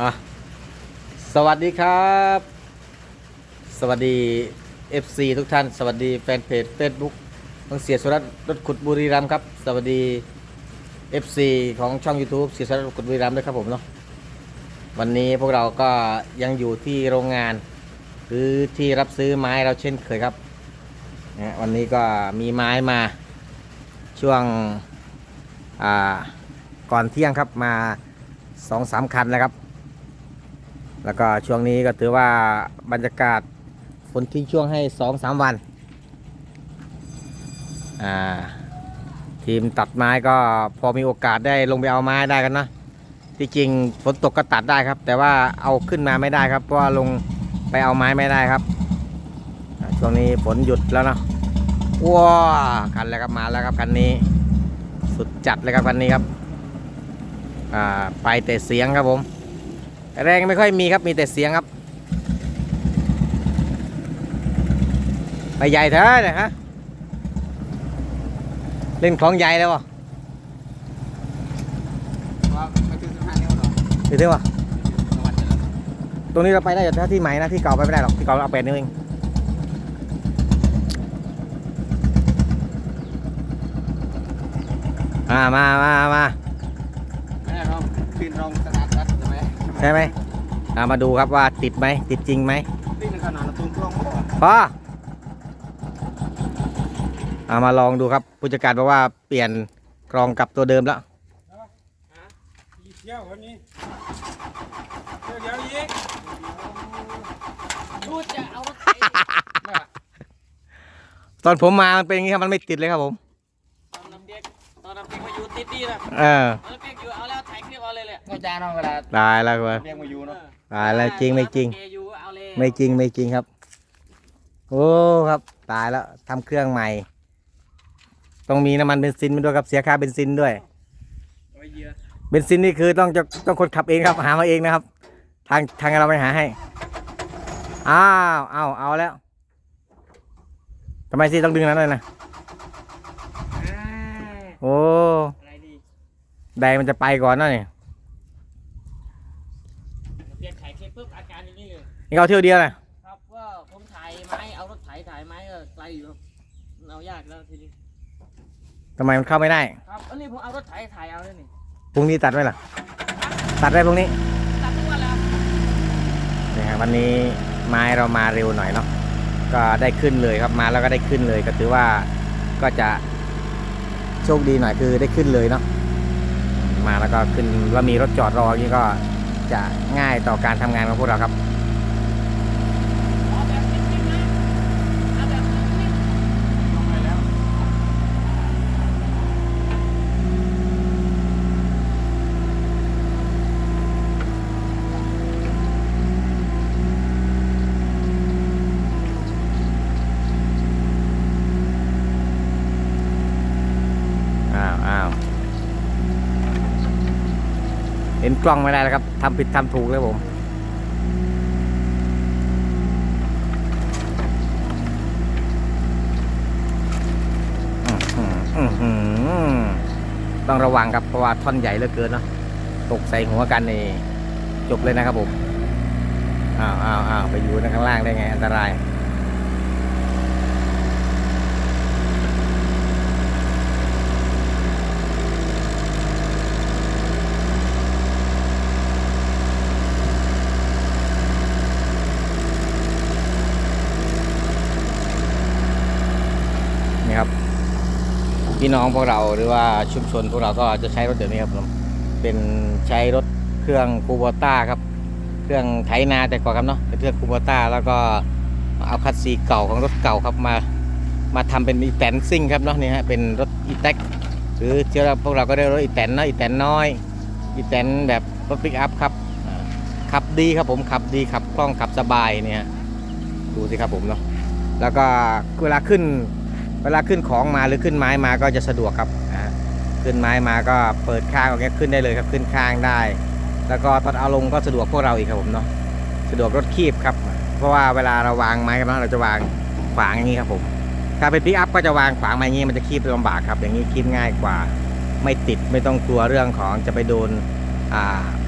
อะสวัสดีครับ สวัสดี FC ทุกท่าน สวัสดีแฟนเพจ Facebook ของเสียสุรัตน์รถขุดบุรีรัมย์ครับ สวัสดี FC ของช่อง YouTube เสียสุรัตน์รถขุดบุรีรัมย์ด้วยครับผมเนาะวันนี้พวกเราก็ยังอยู่ที่โรงงาน หรือที่รับซื้อไม้เราเช่นเคยครับนะวันนี้ก็มีไม้มาช่วงก่อนเที่ยงครับมาสองสามคันแล้วครับ แล้วก็ช่วงนี้ก็ถือว่าบรรยากาศฝนทิ้งช่วงให้สองสามวัน อ่า ทีมตัดไม้ก็พอมีโอกาสได้ลงไปเอาไม้ได้กันนะที่จริงฝนตกก็ตัดได้ครับ แต่ว่าเอาขึ้นมาไม่ได้ครับ เพราะว่าลงไปเอาไม้ไม่ได้ครับช่วงนี้ฝนหยุดแล้วเนาะว้าคันแล้วครับมาแล้วครับคันนี้ สุดจัดเลยครับคันนี้ครับ อ่าไปแต่เสียงครับผม แรงไม่ค่อยมีครับมีแต่เสียงครับ ไปใหญ่เถอะเนี่ยฮะ เล่นของใหญ่แล้ววะว่าไม่ถึงห้านิ้วหรอกไปเถอะวะตรงนี้เราไปได้แต่ที่ใหม่นะที่เก่าไปไม่ได้หรอกที่เก่าเราเอาแปดนิ้วเองอ่ามามามาไม่ได้รองขึ้นรองสตา ใช่ไหมใช่ไหมอ่ามาดูครับว่าติดไหมติดจริงไหมตีนขนาดเราตุ้งกล้องหมดพอเอามาลองดูครับผู้จัดการบอกว่าเปลี่ยนกรองกลับตัวเดิมแล้วอีกเที่ยววันนี้เที่ยวเดียวอีกพูดจะเอารถไถตอนผมมามันเป็นอย่างนี้ครับมันไม่ติดเลยครับผม ตอนน้ำเด็กตอนน้ำเด็กมาอยู่ติดดีนะเออ เอาเลยแหละก็จานเอาเวลาตายแล้วเว้ยเรียกมาอยู่เนาะตายแล้วจริงไม่จริงเกอยู่เอาเลยไม่จริงไม่จริงครับ โอ้ครับ ตายแล้วทำเครื่องใหม่ ต้องมีน้ำมันเบนซินมาด้วยครับเสียค่าเบนซินด้วยโอ้ยเยอะเบนซินนี่คือต้องจะต้องคนขับเองครับหามาเองนะครับ ทางทางเราไม่หาให้ อ้าวเอาเอาแล้วทำไมสิต้องดึงนั้นเลยนะโอ้ อะไรดี แดงมันจะไปก่อนนะนี่เปลี่ยนถ่ายคลิปปุ๊บอาการอย่าง นี้เลยนี่เขาเที่ยวเดียวนะครับว่าผมถ่ายไม้เอารถไถถ่ายไม้ก็ไกลอยู่ครับมันเอายากแล้วทีนี้ทำไมมันเข้าไม่ได้ ครับอันนี้ผมเอารถไถถ่ายเอาเลยนี่พรุ่งนี้ตัดไหมล่ะ ตัดได้พรุ่งนี้ตัดทุกวันแล้วนี่ครับวันนี้ไม้เรามาเร็วหน่อยเนาะก็ได้ขึ้นเลยครับมาแล้วก็ได้ขึ้นเลยก็ถือว่าก็จะโชคดีหน่อยคือได้ขึ้นเลยเนาะมาแล้วก็ขึ้นแล้วมีรถจอดรออย่างนี้ก็จะง่ายต่อการทำงานของพวกเราครับ เอาแบบจริงๆนะเอาแบบจริง ลงไปแล้ว อ้าวอ้าว เห็นกล้องไม่ได้แล้วครับทำผิดทำถูกเลยผมอือหืออือหือต้องระวังครับเพราะว่าท่อนใหญ่เหลือเกินเนาะตกใส่หัวกันนี่จบเลยนะครับผมอ้าวอ้าวอ้าวไปอยู่ในข้างล่างได้ไงอันตราย น้องพวกเราหรือว่าชุมชนพวกเราก็จะใช้รถแบบนี้ครับผมเป็นใช้รถเครื่องคูโบต้าครับ เครื่องไถนาแต่ก่อนครับเนาะเป็นเครื่องคูโบต้าแล้วก็เอาคัสซีเก่าของรถเก่าครับมา มาทำเป็นอีแตนซิ่งครับเนาะนี่ฮะเป็นรถอีแท็กหรือเชื่อพวกเราก็เรียกรถอีแตนเนาะอีแตนน้อยอีแตนแบบรถปิกอัพครับขับดีครับผมขับดีขับคล่องขับสบายเนี่ยดูสิครับผมเนาะแล้วก็เวลาขึ้น เวลาขึ้นของมาหรือขึ้นไม้มาก็จะสะดวกครับขึ้นไม้มาก็เปิดข้างอย่างเงี้ยขึ้นได้เลยครับขึ้นข้างได้ แล้วก็ตอนเอาลงก็สะดวกพวกเราอีกครับผมเนาะสะดวกรถคีบครับ เพราะว่าเวลาเราวางไม้กันเนาเราจะวางขวางอย่างนี้ครับผมถ้าเป็นพิกอัพก็จะวางขวางมาอย่างนี้มันจะคีบลำบากครับ อย่างนี้คีบง่ายกว่าไม่ติดไม่ต้องกลัวเรื่องของจะไปโดน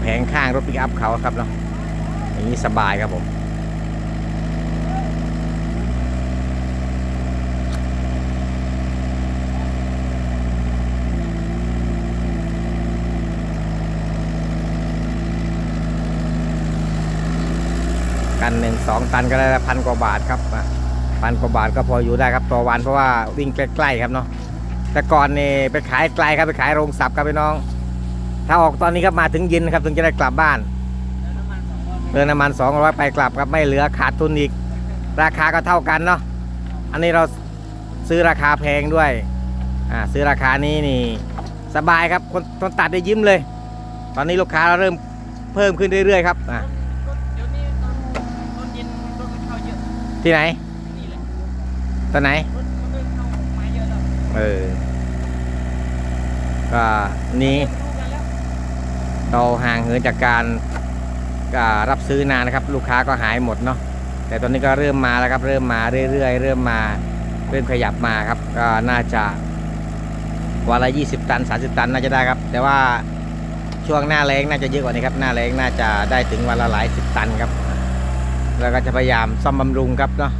แผงข้างรถปิกอัพเขาครับเนาะอย่างนี้สบายครับผม กันหนึ่งสองตันก็ได้พันกว่าบาทครับพันกว่าบาทก็พออยู่ได้ครับต่อวันเพราะว่าวิ่งใกล้ๆครับเนาะแต่ก่อนนี่ไปขายไกลครับไปขายโรงสับครับพี่น้อง ถ้าออกตอนนี้ครับมาถึงเย็นครับถึงจะได้กลับบ้านแล้วน้ำมันสองร้อยเรือน้ำมันสองร้อยไปกลับครับไม่เหลือขาดทุนอีก ราคาก็เท่ากันเนาะอันนี้เราซื้อราคาแพงด้วยอ่าซื้อราคานี้นี่สบายครับคนคนตัดได้ยิ้มเลย ตอนนี้ลูกค้าเราเริ่มเพิ่มขึ้นเรื่อยๆครับอ่าร ถเดี๋ยวนี้ตอนตอนเย็นรถก็เข้าเยอะ ที่ไหนนี่แหละตอนไหน เออ ก็นี้ เราห่างเหินจากการรับซื้อนานนะครับ ลูกค้าก็หายหมดเนาะแต่ตอนนี้ก็เริ่มมาแล้วครับ เริ่มมาเรื่อยๆเริ่มมาเริ่มขยับมาครับ ก็น่าจะวันละ20 ตัน 30 ตันน่าจะได้ครับ แต่ว่าช่วงหน้าแรงน่าจะเยอะกว่านี้ครับ หน้าแรงน่าจะได้ถึงวันละหลายสิบตันครับ แล้วก็จะพยายามซ่อมบำรุงครับเนาะ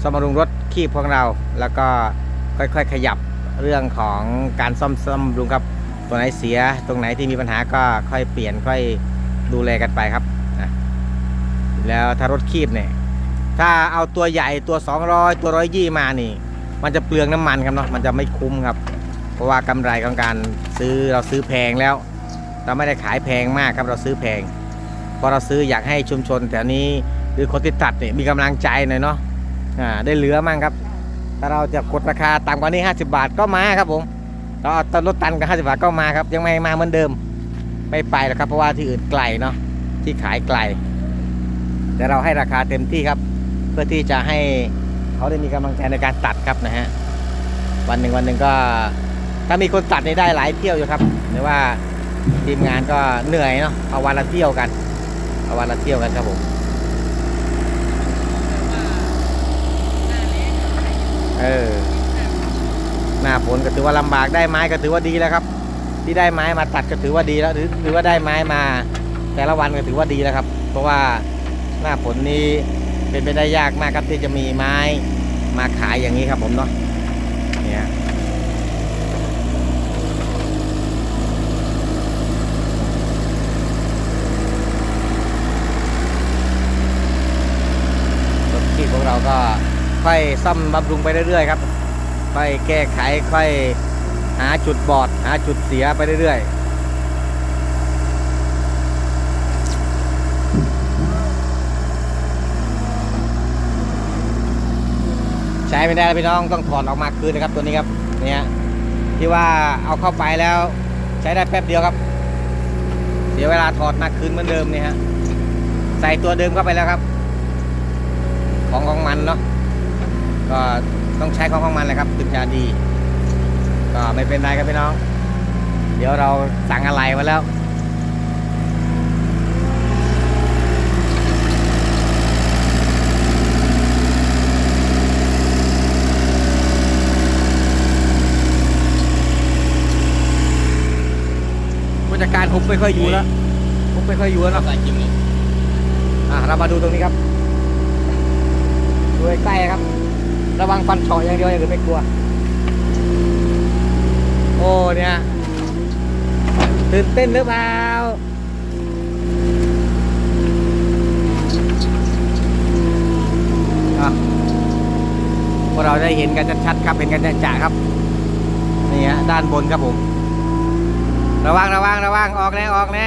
ซ่อมบำรุงรถคีบของเรา แล้วก็ค่อยๆขยับเรื่องของการซ่อมซ่อมบำรุงครับตัวไหนเสียตรงไหนที่มีปัญหาก็ค่อยเปลี่ยนค่อยดูแลกันไปครับนะแล้วถ้ารถคีบเนี่ยถ้าเอาตัวใหญ่ตัว 200 ตัวร้อยยี่มานี่ มันจะเปลืองน้ำมันครับเนาะมันจะไม่คุ้มครับ เพราะว่ากำไรของการซื้อเราซื้อแพงแล้ว เราไม่ได้ขายแพงมากครับเราซื้อแพงเพราะเราซื้ออยากให้ชุมชนแถวนี้ หรือคนที่ตัดเนี่ยมีกำลังใจหน่อยเนาะอ่าได้เหลือมั่งครับ ถ้าเราจะกดราคาต่ำกว่านี้ 50 บาทก็มาครับผมเราเอาต้นรถตันกับ50 บาทก็มาครับ ยังไม่มาเหมือนเดิม ไม่ไปแล้วครับเพราะว่าที่อื่นไกลเนาะที่ขายไกล แต่เราให้ราคาเต็มที่ครับ เพื่อที่จะให้เขาได้มีกำลังใจในการตัดครับนะฮะวันหนึ่งวันหนึ่งก็ ถ้ามีคนตัดนี่ได้หลายเที่ยวอยู่ครับแต่ว่าทีมงานก็เหนื่อยเนาะเอาวันละเที่ยวกันเอาวันละเที่ยวกันครับผม เออ หน้าฝนก็ถือว่าลำบากได้ไม้ก็ถือว่าดีแล้วครับ ที่ได้ไม้มาตัดก็ถือว่าดีแล้วหรือหรือว่าได้ไม้มา แต่ละวันก็ถือว่าดีแล้วครับ เพราะว่าหน้าฝนนี้เป็นไปได้ยากมากครับที่จะมีไม้มาขายอย่างนี้ครับผมเนาะเนี่ยรถที่ของเราก็ ค่อยซ่อมบำรุงไปเรื่อยๆครับค่อยแก้ไขค่อยหาจุดบอด หาจุดเสียไปเรื่อยๆใช้ไม่ได้แล้วพี่น้องต้องถอดออกมาคืนนะครับตัวนี้ครับเนี่ยที่ว่าเอาเข้าไปแล้ว ใช้ได้แป๊บเดียวครับ เสียเวลาถอดมาคืนเหมือนเดิมเนี่ยฮะใส่ตัวเดิมเข้าไปแล้วครับ ของของมันเนาะ ก็ต้องใช้ของของมันแหละครับถึงจะดี ก็ไม่เป็นไรครับพี่น้อง เดี๋ยวเราสั่งอะไรมาแล้วผู้จัดการผมไม่ค่อยอยู่แล้วผมไม่ค่อยอยู่แล้วเนาะ ใส่จิ้มนี่ อะเรามาดูตรงนี้ครับ ดูใกล้ๆครับ ระวังฟันเฉาะอย่างเดียวอย่างอื่นไม่กลัว โอ้เนี่ยตื่นเต้นหรือเปล่าพวกเราได้เห็นกันชัดๆครับเห็นกันจะๆครับนี่ฮะด้านบนครับผม ระวังระวังระวังออกแน่ออกแน่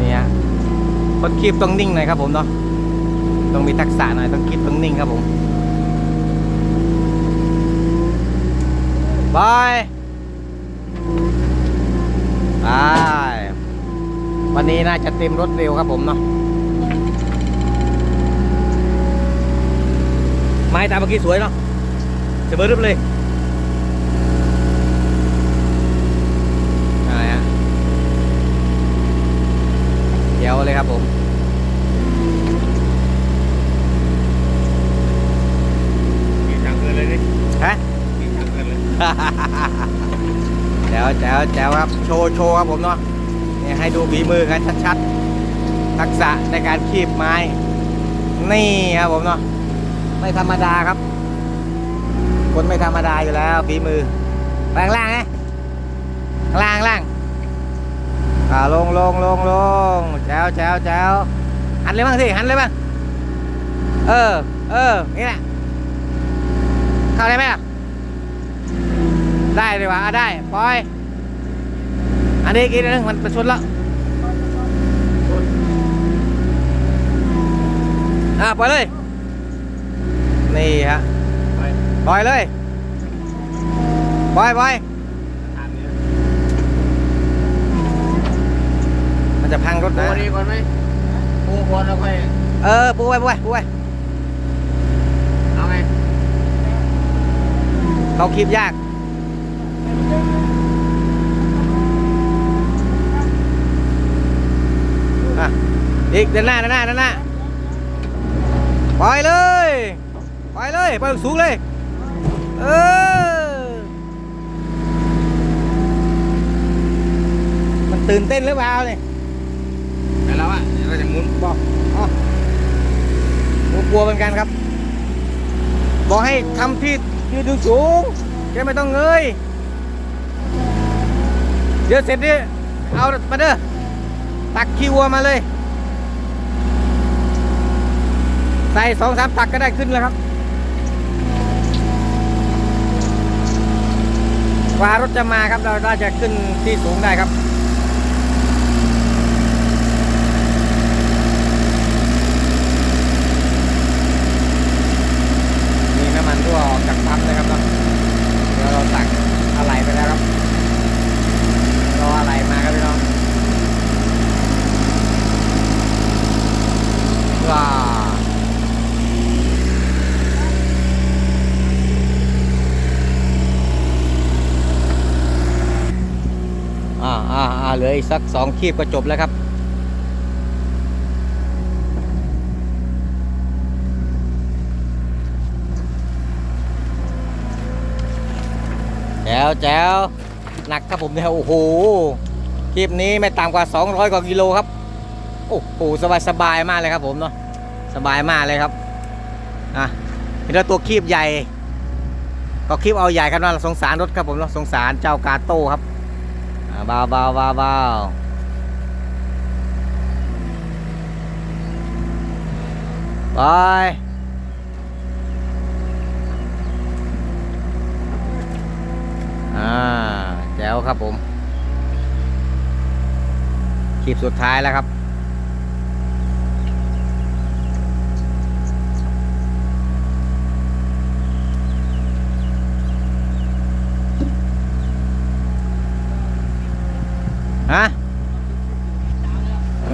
นี่ฮะคนคีบต้องนิ่งหน่อยครับผมเนาะ ต้องมีทักษะหน่อยต้องคีบต้องนิ่งครับผมบายบายวันนี้น่าจะเต็มรถเร็วครับผมเนาะไม้ตามเมื่อกี้สวยเนาะเสมอรึบเลยอะไรฮะเดี๋ยวเลยครับผม กินทางเกินเลยดิ ฮะ กินทางเกินเลย แจ๋วแจ๋วแจ๋วครับ โชว์โชว์ครับผมเนาะเนี่ยให้ดูฝีมือกันชัดๆ ทักษะในการคีบไม้ นี่ครับผมเนาะ ไม่ธรรมดาครับ คนไม่ธรรมดาอยู่แล้วฝีมือไปข้างล่างไงข้างล่างล่างอ่าลงลงลงลงแจ้วแจ้วแจ้วหันเลยบ้างสิหันเลยบ้าง เออ เออ นี่แหละ เข้าได้ไหมล่ะ ได้ดีกว่าอะได้ปล่อย อันนี้กินนึงมันเป็นชุดแล้วอะปล่อยเลย นี่ฮะไปปล่อยเลยปล่อยปล่อยถามเนี่ยมันจะพังรถปูนะดีก่อนไหมปูก่อนแล้วค่อยเออปูไว้ปูไว้ปูไว้เอาไงเขาคีบยาก อีกเดินหน้าเดินหน้าเดินหน้าปล่อยเลยปล่อยเลยปล่อยสูงเลยเออมันตื่นเต้นหรือเปล่าเนี่ยไปแล้วอะเดี๋ยวเราจะหมุนบอกอ๋อผมกลัวเหมือนกันครับ บอกให้ทำที่ยืนสูงๆจะไม่ต้องเงยเดี๋ยวเสร็จนี่เอามาเด้อตักขี้วัวมาเลย ใส่สองสามตักก็ได้ขึ้นแล้วครับ กว่ารถจะมาครับเราน่าจะขึ้นที่สูงได้ครับ มีน้ำมันรั่วออกจากปั๊มนะครับเนาะเดี๋ยวเราตักอะไหล่ไปแล้วครับ รออะไหล่มาครับพี่น้องว้าอ่าอ่าอ่า เหลืออีกสักสองคีบก็จบแล้วครับ แจ๋วแจ๋วหนักครับผมเนี่ยโอ้โหคลิปนี้ไม่ต่ำกว่า 200 กว่ากิโลครับ โอ้โหสบายสบายมากเลยครับผมเนาะสบายมากเลยครับอะเห็นแล้วตัวคีบใหญ่ ก็คีบเอาใหญ่ครับนะสงสารรถครับผมเนาะสงสารเจ้ากาโต้ครับ บ่าวบาวบาวบาเบาไปอ่าแจ๋วครับผมคลิปสุดท้ายแล้วครับ ฮะ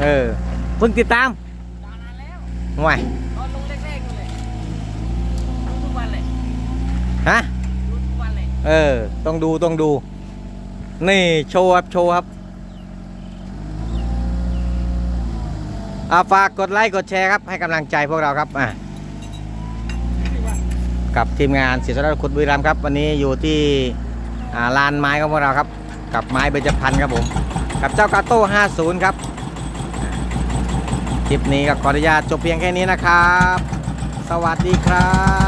เออเพิ่งติดตามนานแล้วห่วยตอนลงแรกๆนู่นเลยดูทุกวันเลยฮะดูทุกวันเลยเออ ต้องดูต้องดู นี่โชว์ครับโชว์ครับอาฝากกดไลค์กดแชร์ครับ ให้กำลังใจพวกเราครับอะกับทีมงานศิษย์รัตน์ขุดบุรีรัมย์ครับ วันนี้อยู่ที่อ่าลานไม้ของพวกเราครับ กับไม้เบญจพรรณครับผม กับเจ้ากาโต้50 ครับ คลิปนี้ก็ขออนุญาตจบเพียงแค่นี้นะครับ สวัสดีครับ